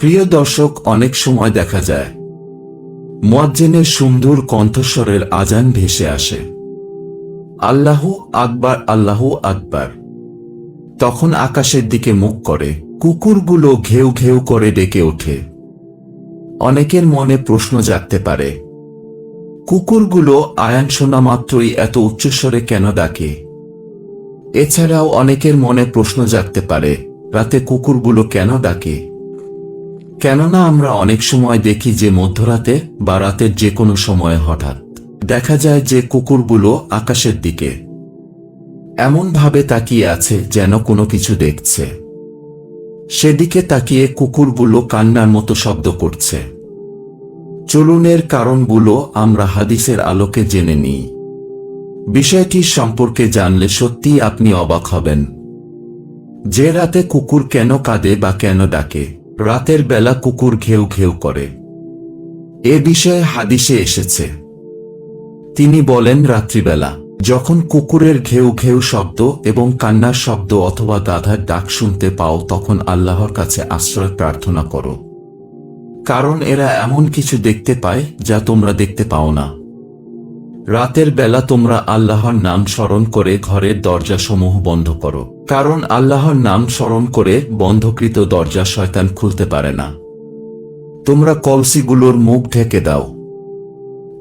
প্রিয় দর্শক, অনেক সময় দেখা যায়, মুয়াজ্জিনের সুন্দর কণ্ঠস্বরের আজান ভেসে আসে। আল্লাহ আকবার, আল্লাহু আকবার। তখন আকাশের দিকে মুখ করে, কুকুরগুলো ঘেউ ঘেউ করে ডেকে ওঠে। অনেকের মনে প্রশ্ন জাগতে পারে, কুকুরগুলো আয়ান শোনা মাত্রই এত উচ্চস্বরে কেন ডাকে? এছাড়াও অনেকের মনে প্রশ্ন জাগতে পারে, রাতে কুকুরগুলো কেন ডাকে? কেননা আমরা অনেক সময় দেখি যে মধ্যরাতে বা রাতের যে কোনো সময়ে হঠাৎ দেখা যায় যে কুকুরগুলো আকাশের দিকে এমন ভাবে তাকিয়ে আছে যেন কোনো কিছু দেখছে। সেদিকে তাকিয়ে কুকুরগুলো কান্নার মতো শব্দ করছে। চলুনের কারণগুলো আমরা হাদিসের আলোকে জেনে নিই। বিষয়টির সম্পর্কে জানলে সত্যি আপনি অবাক হবেন। যে রাতে কুকুর কেন কাঁদে বা কেন ডাকে রাতের বেলা কুকুর ঘেউ ঘেউ করে। এ বিষয়ে হাদিসে এসেছে। তিনি বলেন, রাত্রিবেলা যখন কুকুরের ঘেউ ঘেউ শব্দ এবং কান্নার শব্দ অথবা গাধার ডাক শুনতে পাও, তখন আল্লাহর কাছে আশ্রয় প্রার্থনা করো। কারণ এরা এমন কিছু দেখতে পায় যা তোমরা দেখতে পাও না। রাতের বেলা তোমরা আল্লাহর নাম স্মরণ করে ঘরের দরজাসমূহ বন্ধ করো। কারণ আল্লাহর নাম স্মরণ করে বন্ধকৃত দরজা শয়তান খুলতে পারে না। তোমরা কলসিগুলোর মুখ ঢেকে দাও।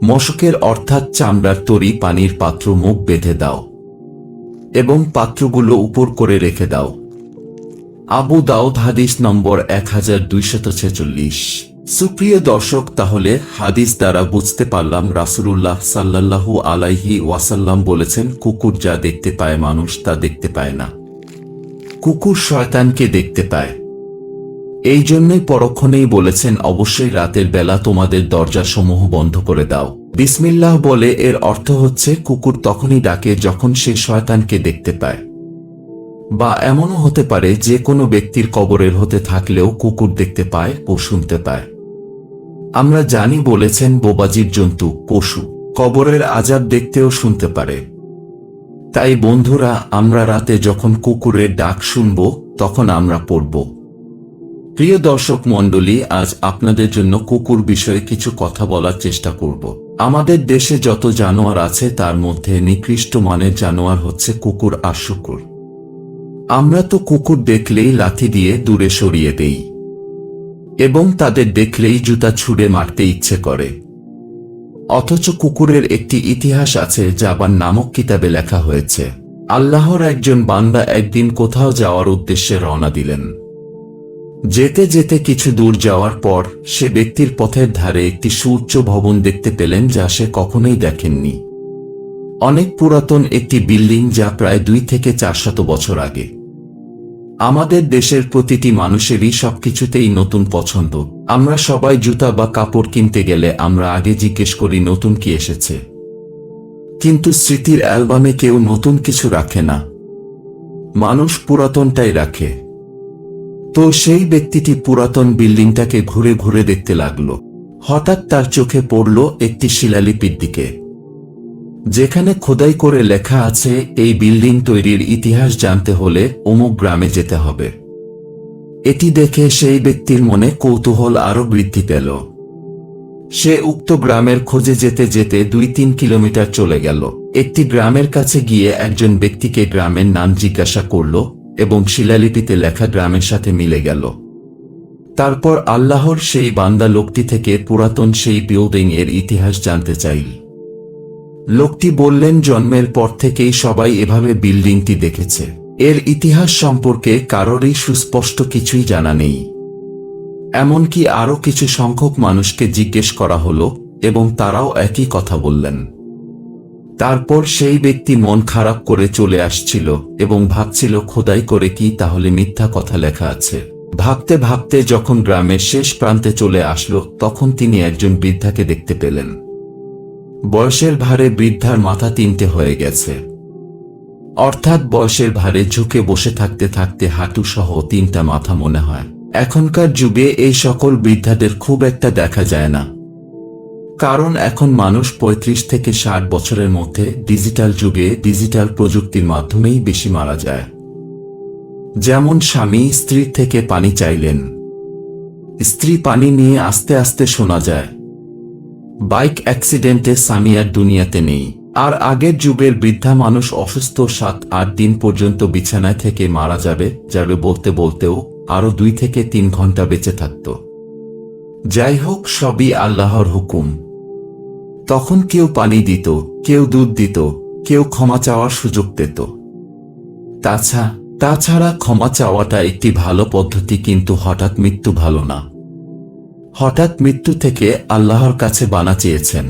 মশকের অর্থাৎ চামড়ার তরি পানির পাত্র মুখ বেঁধে দাও এবং পাত্রগুলো উপর করে রেখে দাও। আবু দাউদ হাদিস নম্বর এক হাজার দুইশত ছেচল্লিশ। সুপ্রিয় দর্শক, তাহলে হাদিস দ্বারা বুঝতে পারলাম রাসুলুল্লাহ সাল্লাল্লাহু আলাইহি ওয়াসাল্লাম বলেছেন, কুকুর যা দেখতে পায় মানুষ তা দেখতে পায় না। কুকুর শয়তানকে দেখতে পায়। এই জন্যই পরক্ষণেই বলেছেন, অবশ্যই রাতের বেলা তোমাদের দরজাসমূহ বন্ধ করে দাও। বিসমিল্লাহ বলে, এর অর্থ হচ্ছে, কুকুর তখনই ডাকে যখন সে শয়তানকে দেখতে পায়। বা এমনও হতে পারে, যে কোনো ব্যক্তির কবরের হতে থাকলেও কুকুর দেখতে পায় ও শুনতে পায়। আমরা জানি বলেছেন, বোবাজির জন্তু, পশু। কবরের আজাব দেখতেও শুনতে পারে। তাই বন্ধুরা, আমরা রাতে যখন কুকুরের ডাক শুনব, তখন আমরা পড়ব। প্রিয় দর্শক মণ্ডলী, আজ আপনাদের জন্য কুকুর বিষয়ে কিছু কথা বলার চেষ্টা করব। আমাদের দেশে যত জানোয়ার আছে, তার মধ্যে নিকৃষ্ট মানের জানোয়ার হচ্ছে কুকুর আর শুকুর। আমরা তো কুকুর দেখলেই লাথি দিয়ে দূরে সরিয়ে দেই। এবং তাদের দেখলেই জুতা ছুঁড়ে মারতে ইচ্ছে করে। অথচ কুকুরের একটি ইতিহাস আছে জাবান নামক কিতাবে লেখা হয়েছে। আল্লাহর একজন বান্দা একদিন কোথাও যাওয়ার উদ্দেশ্যে রওনা দিলেন। যেতে যেতে কিছু দূর যাওয়ার পর সে ব্যক্তির পথের ধারে একটি সুউচ্চ ভবন দেখতে পেলেন যা সে কখনোই দেখেননি। অনেক পুরাতন একটি বিল্ডিং যা প্রায় দুই থেকে চারশত বছর আগে। আমাদের দেশের প্রতিটি মানুষেরই সবকিছুতেই নতুন পছন্দ। আমরা সবাই জুতা বা কাপড় কিনতে গেলে আমরা আগে জিজ্ঞেস করি, নতুন কি এসেছে? কিন্তু স্মৃতির অ্যালবামে কেউ নতুন কিছু রাখে না। মানুষ পুরাতনটাই রাখে। তো সেই ব্যক্তিটি পুরাতন বিল্ডিংটাকে ঘুরে ঘুরে দেখতে লাগল। হঠাৎ তার চোখে পড়ল একটি শিলালিপির দিকে। যেখানে খোদাই করে লেখা আছে, এই বিল্ডিং তৈরির ইতিহাস জানতে হলে অমুক গ্রামে যেতে হবে। এটি দেখে সেই ব্যক্তির মনে কৌতূহল আরও বৃদ্ধি পেল। সে উক্ত গ্রামের খোঁজে যেতে যেতে দুই তিন কিলোমিটার চলে গেল। একটি গ্রামের কাছে গিয়ে একজন ব্যক্তিকে গ্রামের নাম জিজ্ঞাসা করল এবং শিলালিপিতে লেখা গ্রামের সাথে মিলে গেল। তারপর আল্লাহর সেই বান্দা লোকটি থেকে পুরাতন সেই বিল্ডিং এর ইতিহাস জানতে চাইল। লোকটি বললেন, জন্মের পর থেকেই সবাই এভাবে বিল্ডিংটি দেখেছে। এর ইতিহাস সম্পর্কে কারোরই সুস্পষ্ট কিছুই জানা নেই। এমনকি আরও কিছু সংখ্যক মানুষকে জিজ্ঞেস করা হলো এবং তারাও একই কথা বললেন। তারপর সেই ব্যক্তি মন খারাপ করে চলে আসছিল এবং ভাবছিল, খোদাই করে কি তাহলে মিথ্যা কথা লেখা আছে? ভাবতে ভাবতে যখন গ্রামের শেষ প্রান্তে চলে আসলো, তখন তিনি একজন বৃদ্ধাকে দেখতে পেলেন। বয়সের ভারে বৃদ্ধার মাথা তিনটে হয়ে গেছে। অর্থাৎ বয়সের ভারে ঝুঁকে বসে থাকতে থাকতে হাঁটু সহ তিনটা মাথা মনে হয়। এখনকার যুগে এই সকল বৃদ্ধাদের খুব একটা দেখা যায় না। কারণ এখন মানুষ ৩৫ থেকে ষাট বছরের মধ্যে ডিজিটাল যুগে ডিজিটাল প্রযুক্তির মাধ্যমেই বেশি মারা যায়। যেমন স্বামী স্ত্রীর থেকে পানি চাইলেন। স্ত্রী পানি নিয়ে আস্তে আস্তে শোনা যায়। বাইক অ্যাক্সিডেন্টে সামিয়ার দুনিয়াতে নেই। আর আগের যুগের বৃদ্ধা মানুষ অসুস্থ সাত আট দিন পর্যন্ত বিছানায় থেকে মারা যাবে যাবে বলতে বলতেও আরও দুই থেকে তিন ঘণ্টা বেঁচে থাকত। যাই হোক, সবই আল্লাহর হুকুম। তখন কেউ পানি দিত, কেউ দুধ দিত, কেউ ক্ষমা চাওয়ার সুযোগ পেত। তাছাড়া তাছাড়া ক্ষমা চাওয়াটা একটি ভালো পদ্ধতি কিন্তু হঠাৎ মৃত্যু ভালো না। হঠাৎ মৃত্যু থেকে আল্লাহর কাছে বানা চেয়েছেন।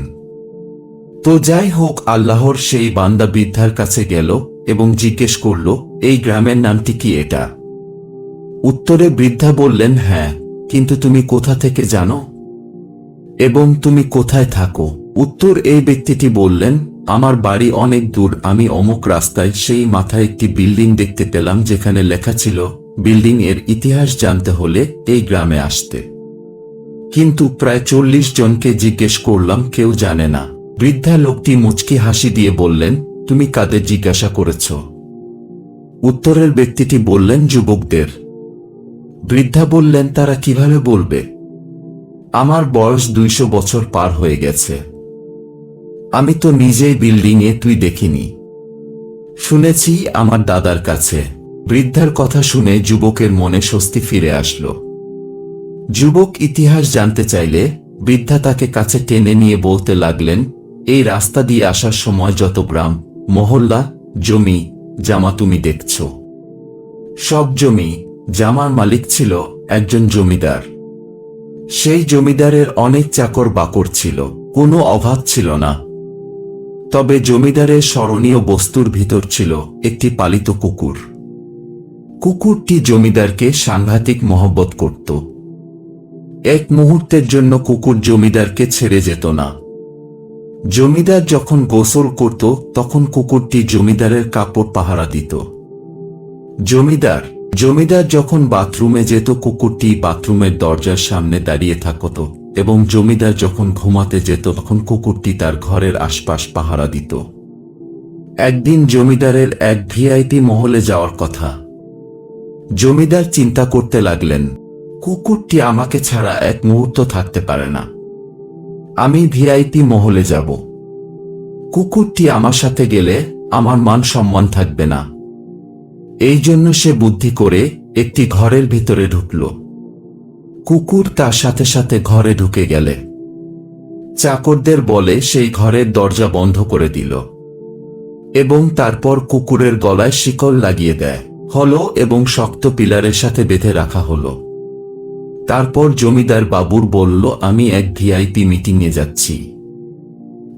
তো যাই হোক, আল্লাহর সেই বান্দা বৃদ্ধার কাছে গেল এবং জিজ্ঞেস করল, এই গ্রামের নামটি কি এটা? উত্তরে বৃদ্ধা বললেন হ্যাঁ কিন্তু তুমি কোথা থেকে জানো? এবং তুমি কোথায় থাকো? উত্তর এই ব্যক্তিটি বললেন, আমার বাড়ি অনেক দূর, আমি অমুক রাস্তায় সেই মাথায় একটি বিল্ডিং দেখতে পেলাম যেখানে লেখা ছিল, বিল্ডিং এর ইতিহাস জানতে হলে এই গ্রামে আসতে। কিন্তু প্রায় চল্লিশ জনকে জিজ্ঞেস করলাম, কেউ জানে না। বৃদ্ধা লোকটি মুচকি হাসি দিয়ে বললেন, তুমি কাদের জিজ্ঞাসা করেছ? উত্তরের ব্যক্তিটি বললেন, যুবকদের। বৃদ্ধা বললেন, তারা কীভাবে বলবে? আমার বয়স দুইশো বছর পার হয়ে গেছে। আমি তো নিজেই বিল্ডিংয়ে তুই দেখিনি। শুনেছি আমার দাদার কাছে। বৃদ্ধার কথা শুনে যুবকের মনে স্বস্তি ফিরে আসলো। যুবক ইতিহাস জানতে চাইলে বৃদ্ধা তাকে কাছে টেনে নিয়ে বলতে লাগলেন, এই রাস্তা দিয়ে আসার সময় যত গ্রাম, মহল্লা, জমি, জামা তুমি দেখছ। সব জমি, জামার মালিক ছিল একজন জমিদার। সেই জমিদারের অনেক চাকর বাকর ছিল, কোনো অভাব ছিল না। তবে জমিদারের স্মরণীয় বস্তুর ভিতর ছিল একটি পালিত কুকুর। কুকুরটি জমিদারকে সাংঘাতিক মহব্বত করত। এক মুহূর্তের জন্য কুকুর জমিদারকে ছেড়ে যেত না। জমিদার যখন গোসল করত, তখন কুকুরটি জমিদারের কাপড় পাহারা দিত। জমিদার জমিদার যখন বাথরুমে যেত, কুকুরটি বাথরুমের দরজার সামনে দাঁড়িয়ে থাকত এবং জমিদার যখন ঘুমাতে যেত, তখন কুকুরটি তার ঘরের আশপাশ পাহারা দিত। একদিন জমিদারের এক ভিআইপি মহলে যাওয়ার কথা। জমিদার চিন্তা করতে লাগলেন কুকুরটি আমাকে ছাড়া এক মুহূর্ত থাকতে পারে না। আমি ভিআইপি মহলে যাব। কুকুরটি আমার সাথে গেলে আমার মান সম্মান থাকবে না। এই জন্য সে বুদ্ধি করে একটি ঘরের ভিতরে ঢুকল। কুকুর তার সাথে সাথে ঘরে ঢুকে গেলে। চাকরদের বলে সেই ঘরের দরজা বন্ধ করে দিল। এবং তারপর কুকুরের গলায় শিকল লাগিয়ে দেয়। হলো এবং শক্ত পিলারের সাথে বেঁধে রাখা হলো। তারপর জমিদার বাবুর বলল, আমি এক ভিআইপি মিটিংয়ে যাচ্ছি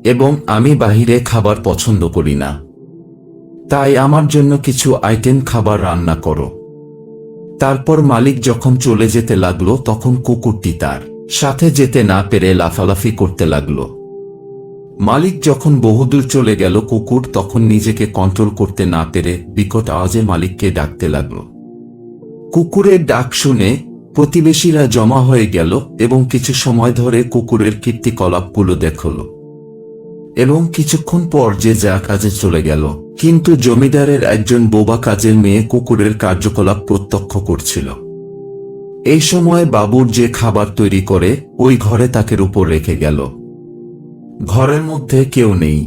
এবং আমি বাহিরে খাবার পছন্দ করি না। তাই আমার জন্য কিছু আইটেম খাবার রান্না করো। তারপর মালিক যখন চলে যেতে লাগল, তখন কুকুরটি তার সাথে যেতে না পেরে লাফালাফি করতে লাগল। মালিক যখন বহুদূর চলে গেল, কুকুর তখন নিজেকে কন্ট্রোল করতে না পেরে বিকট আওয়াজে মালিককে ডাকতে লাগল। কুকুরের ডাক শুনে প্রতিবেশীরা জমা হয়ে গেল এবং কিছু সময় ধরে কুকুরের কীর্তিকলাপগুলো দেখল। এবং কিছুক্ষণ পর যে যা কাজে চলে গেল, কিন্তু জমিদারের একজন বোবা কাজের মেয়ে কুকুরের কার্যকলাপ প্রত্যক্ষ করছিল। এই সময় বাবুর যে খাবার তৈরি করে, ওই ঘরে তাকের উপর রেখে গেল। ঘরের মধ্যে কেউ নেই।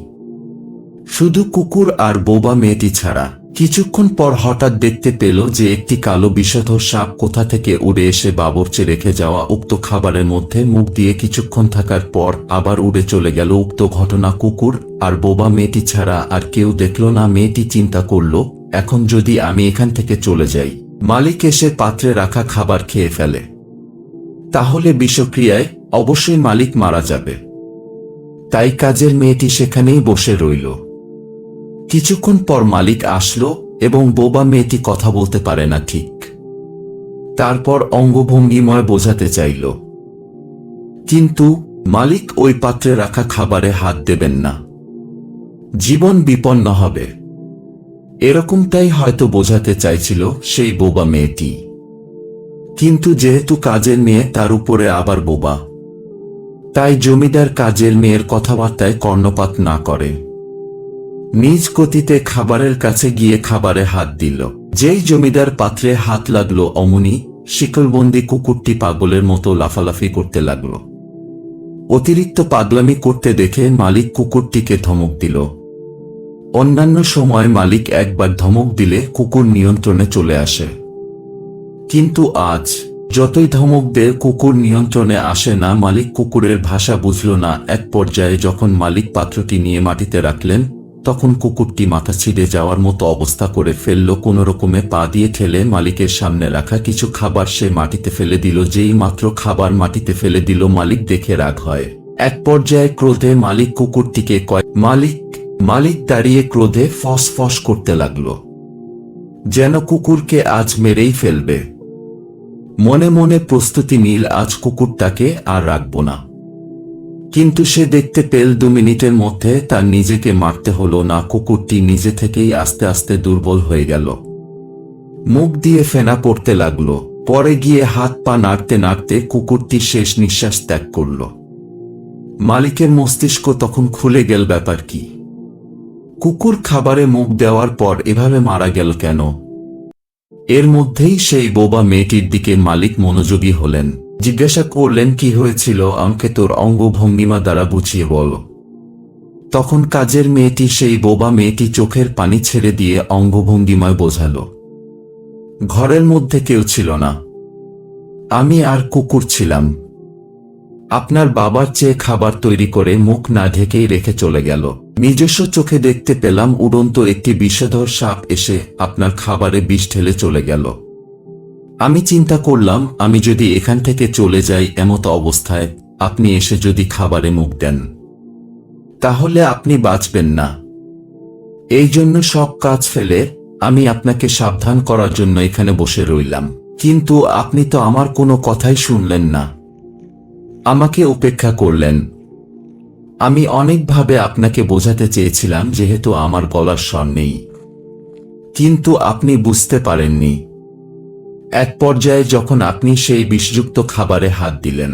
শুধু কুকুর আর বোবা মেয়েটি ছাড়া। কিছুক্ষণ পর হঠাৎ দেখতে পেল যে একটি কালো বিষধর সাপ কোথা থেকে উড়ে এসে বাবরচে রেখে যাওয়া উক্ত খাবারের মধ্যে মুখ দিয়ে কিছুক্ষণ থাকার পর আবার উড়ে চলে গেল উক্ত ঘটনা কুকুর আর বোবা মেয়েটি ছাড়া আর কেউ দেখল না, মেয়েটি চিন্তা করল, এখন যদি আমি এখান থেকে চলে যাই। মালিক এসে পাত্রে রাখা খাবার খেয়ে ফেলে। তাহলে বিষক্রিয়ায় অবশ্যই মালিক মারা যাবে। তাই কাজের মেয়েটি সেখানেই বসে রইল। কিছুক্ষণ পর মালিক আসলো এবং বোবা মেয়েটি কথা বলতে পারে না ঠিক। তারপর অঙ্গভঙ্গিময় বোঝাতে চাইল। কিন্তু মালিক ওই পাত্রে রাখা খাবারে হাত দেবেন না। জীবন বিপন্ন হবে। এরকমটাই হয়তো বোঝাতে চাইছিল সেই বোবা মেয়েটি। কিন্তু যেহেতু কাজের মেয়ে, তার উপরে আবার বোবা। তাই জমিদার কাজের মেয়ের কথাবার্তায় কর্ণপাত না করে। নিজ গতিতে খাবারের কাছে গিয়ে খাবারে হাত দিল। যেই জমিদার পাত্রে হাত লাগল, অমনি শিকলবন্দি কুকুরটি পাগলের মতো লাফালাফি করতে লাগল। অতিরিক্ত পাগলামি করতে দেখে মালিক কুকুরটিকে ধমক দিল। অন্যান্য সময় মালিক একবার ধমক দিলে কুকুর নিয়ন্ত্রণে চলে আসে। কিন্তু আজ যতই ধমক দে কুকুর নিয়ন্ত্রণে আসে না, মালিক কুকুরের ভাষা বুঝল না। এক পর্যায়ে যখন মালিক পাত্রটি নিয়ে মাটিতে রাখলেন তখন কুকুরটি মাথা ছিঁড়ে যাওয়ার মতো অবস্থা করে ফেলল। কোনো রকমে পা দিয়ে ঠেলে মালিকের সামনে রাখা কিছু খাবার সে মাটিতে ফেলে দিল। যেই মাত্র খাবার মাটিতে ফেলে দিল, মালিক দেখে রাগ হয়। এক পর্যায়ে ক্রোধে মালিক কুকুরটিকে কয়, মালিক মালিক দাঁড়িয়ে ক্রোধে ফস ফস করতে লাগল। যেন কুকুরকে আজ মেরেই ফেলবে। মনে মনে প্রস্তুতি নীল, আজ কুকুরটাকে আর রাখব না। কিন্তু সে দেখতে পেল দু মিনিটের মধ্যে তার নিজেকে মারতে হলো না, কুকুরটি নিজে থেকেই আস্তে আস্তে দুর্বল হয়ে গেল। মুখ দিয়ে ফেনা পড়তে লাগল। পরে গিয়ে হাত পা নাড়তে নাড়তে কুকুরটি শেষ নিঃশ্বাস ত্যাগ করল। মালিকের মস্তিষ্ক তখন খুলে গেল ব্যাপার কি? কুকুর খাবারে মুখ দেওয়ার পর এভাবে মারা গেল কেন? এর মধ্যেই সেই বোবা মেয়েটির দিকে মালিক মনোযোগী হলেন। জিজ্ঞাসা করলেন, কি হয়েছিল? আমাকে তোর অঙ্গভঙ্গিমা দ্বারা বুঝিয়ে বল। তখন কাজের মেয়েটি সেই বোবা মেয়েটি চোখের পানি ছেড়ে দিয়ে অঙ্গভঙ্গিমায় বোঝাল, ঘরের মধ্যে কেউ ছিল না। আমি আর কুকুর ছিলাম। আপনার বাবার চেয়ে খাবার তৈরি করে মুখ না ঢেকেই রেখে চলে গেল। নিজস্ব চোখে দেখতে পেলাম উড়ন্ত একটি বিষধর সাপ এসে আপনার খাবারে বিষ ঢেলে চলে গেল। আমি চিন্তা করলাম, আমি যদি এখান থেকে চলে যাই এমতো অবস্থায়, আপনি এসে যদি খাবারে মুখ দেন। তাহলে আপনি বাঁচবেন না। এই জন্য সব কাজ ফেলে আমি আপনাকে সাবধান করার জন্য এখানে বসে রইলাম। কিন্তু আপনি তো আমার কোনো কথাই শুনলেন না। আমাকে উপেক্ষা করলেন। আমি অনেকভাবে আপনাকে বোঝাতে চেয়েছিলাম, যেহেতু আমার গলার স্বর নেই। কিন্তু আপনি বুঝতে পারেননি। এক পর্যায়ে যখন আপনি সেই বিষযুক্ত খাবারে হাত দিলেন,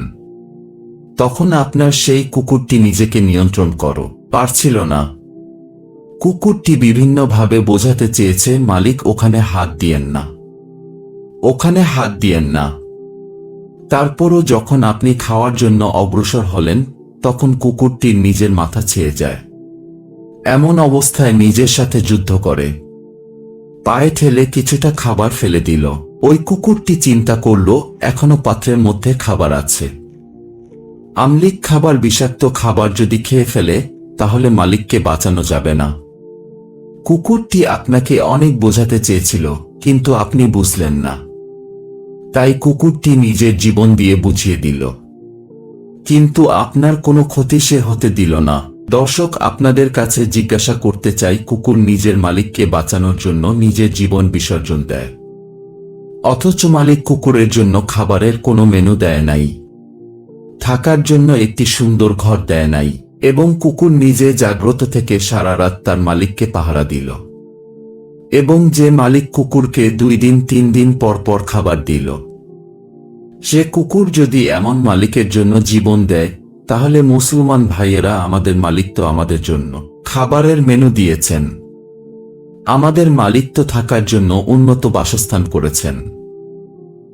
তখন আপনার সেই কুকুরটি নিজেকে নিয়ন্ত্রণ করো। পারছিল না। কুকুরটি বিভিন্নভাবে বোঝাতে চেয়েছে, মালিক, ওখানে হাত দিয়েন না। ওখানে হাত দিয়েন না। তারপরও যখন আপনি খাওয়ার জন্য অগ্রসর হলেন, তখন কুকুরটির নিজের মাথা ছেয়ে যায়। এমন অবস্থায় নিজের সাথে যুদ্ধ করে। পায়ে ঠেলে কিছুটা খাবার ফেলে দিল। ওই কুকুরটি চিন্তা করল, এখনও পাত্রের মধ্যে খাবার আছে। আমলিক খাবার বিষাক্ত খাবার যদি খেয়ে ফেলে, তাহলে মালিককে বাঁচানো যাবে না। কুকুরটি আপনাকে অনেক বোঝাতে চেয়েছিল, কিন্তু আপনি বুঝলেন না। তাই কুকুরটি নিজের জীবন দিয়ে বুঝিয়ে দিল। কিন্তু আপনার কোনো ক্ষতি সে হতে দিল না। দর্শক, আপনাদের কাছে জিজ্ঞাসা করতে চাই, কুকুর নিজের মালিককে বাঁচানোর জন্য নিজের জীবন বিসর্জন দেয়। অথচ মালিক কুকুরের জন্য খাবারের কোনো মেনু দেয় নাই। থাকার জন্য একটি সুন্দর ঘর দেয় নাই, এবং কুকুর নিজে জাগ্রত থেকে সারা রাত তার মালিককে পাহারা দিল। এবং যে মালিক কুকুরকে দুই দিন, তিন দিন পর পর খাবার দিল। সে কুকুর যদি এমন মালিকের জন্য জীবন দেয়, তাহলে মুসলমান ভাইয়েরা আমাদের মালিক তো আমাদের জন্য খাবারের মেনু দিয়েছেন। আমাদের মালিক তো থাকার জন্য উন্নত বাসস্থান করেছেন।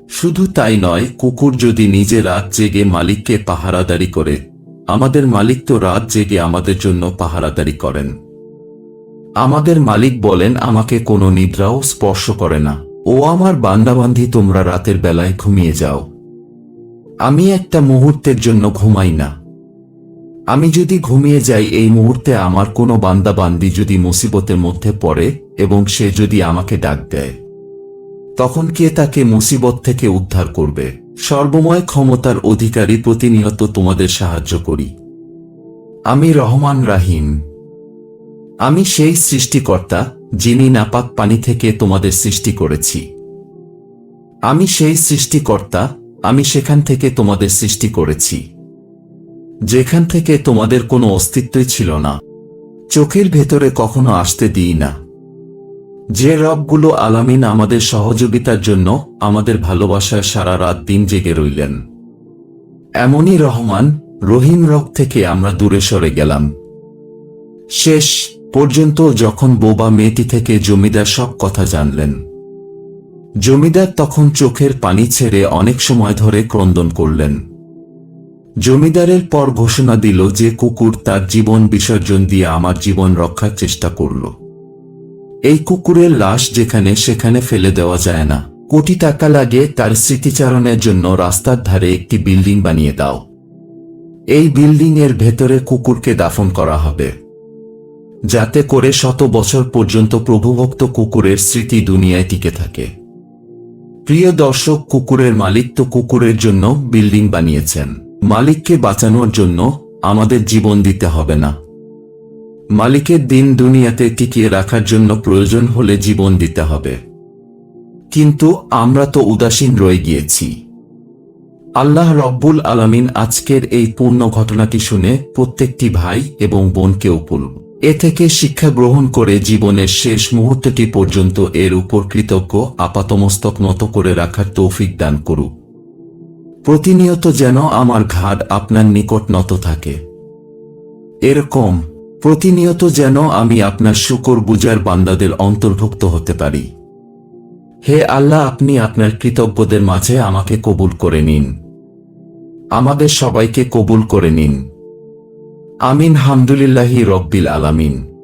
শুধু তাই নয়, কুকুর যদি নিজে রাত জেগে মালিককে পাহারাদারি করে, আমাদের মালিক তো রাত জেগে আমাদের জন্য পাহারাদারি করেন। আমাদের মালিক বলেন, আমাকে কোনো নিদ্রাও স্পর্শ করে না। ও আমার বান্দাবান্ধি, তোমরা রাতের বেলায় ঘুমিয়ে যাও। আমি একটা মুহূর্তের জন্য ঘুমাই না। আমি যদি ঘুমিয়ে যাই, এই মুহূর্তে আমার কোনো বান্দাবান্দি যদি মুসিবতের মধ্যে পড়ে এবং সে যদি আমাকে ডাক দেয়, তখন কে তাকে মুসিবত থেকে উদ্ধার করবে? সর্বময় ক্ষমতার অধিকারী প্রতিনিয়ত তোমাদের সাহায্য করি। আমি রহমান রাহিম। আমি সেই সৃষ্টিকর্তা, যিনি নাপাক পানি থেকে তোমাদের সৃষ্টি করেছি। আমি সেই সৃষ্টিকর্তা, আমি সেখান থেকে তোমাদের সৃষ্টি করেছি। যেখান থেকে তোমাদের কোনো অস্তিত্বই ছিল না। চোখের ভেতরে কখনো আসতে দিই না। যে রবগুলো আলামিন আমাদের সহযোগিতার জন্য আমাদের ভালোবাসায় সারা রাত দিন জেগে রইলেন। এমনই রহমান রহিম রব থেকে আমরা দূরে সরে গেলাম। শেষ পর্যন্ত যখন বোবা মেয়েটি থেকে জমিদার সব কথা জানলেন। জমিদার তখন চোখের পানি ছেড়ে অনেক সময় ধরে ক্রন্দন করলেন। জমিদারের পর ঘোষণা দিল যে কুকুর তার জীবন বিসর্জন দিয়ে আমার জীবন রক্ষার চেষ্টা করল। এই কুকুরের লাশ যেখানে সেখানে ফেলে দেওয়া যায় না। কোটি টাকা লাগে তার স্মৃতিচারণের জন্য রাস্তার ধারে একটি বিল্ডিং বানিয়ে দাও। এই বিল্ডিং এর ভেতরে কুকুরকে দাফন করা হবে। যাতে করে শত বছর পর্যন্ত প্রভুভক্ত কুকুরের স্মৃতি দুনিয়ায় টিকে থাকে। প্রিয় দর্শক, কুকুরের মালিক তো কুকুরের জন্য বিল্ডিং বানিয়েছেন। মালিককে বাঁচানোর জন্য আমাদের জীবন দিতে হবে না। মালিকের দিন দুনিয়াতে টিকিয়ে রাখার জন্য প্রয়োজন হলে জীবন দিতে হবে। কিন্তু আমরা তো উদাসীন রয়ে গিয়েছি। আল্লাহ রব্বুল আলামিন আজকের এই পূর্ণ ঘটনাটি শুনে প্রত্যেকটি ভাই এবং বোনকে উপল এ থেকে শিক্ষা গ্রহণ করে জীবনের শেষ মুহূর্তটি পর্যন্ত এর উপর কৃতজ্ঞ, আপাতমস্তক নত করে রাখার তৌফিক দান করুক। প্রতিনিয়ত যেন আমার ঘাট আপনার নিকট নত থাকে। এরকম, প্রতিনিয়ত যেন আমি আপনার শুকর বুজার বান্দাদের অন্তর্ভুক্ত হতে পারি। হে আল্লাহ, আপনি আপনার কৃতজ্ঞদের মাঝে আমাকে কবুল করে নিন। আমাদের সবাইকে কবুল করে নিন। আমিন, হামদুলিল্লাহি রব্বিল আলামিন।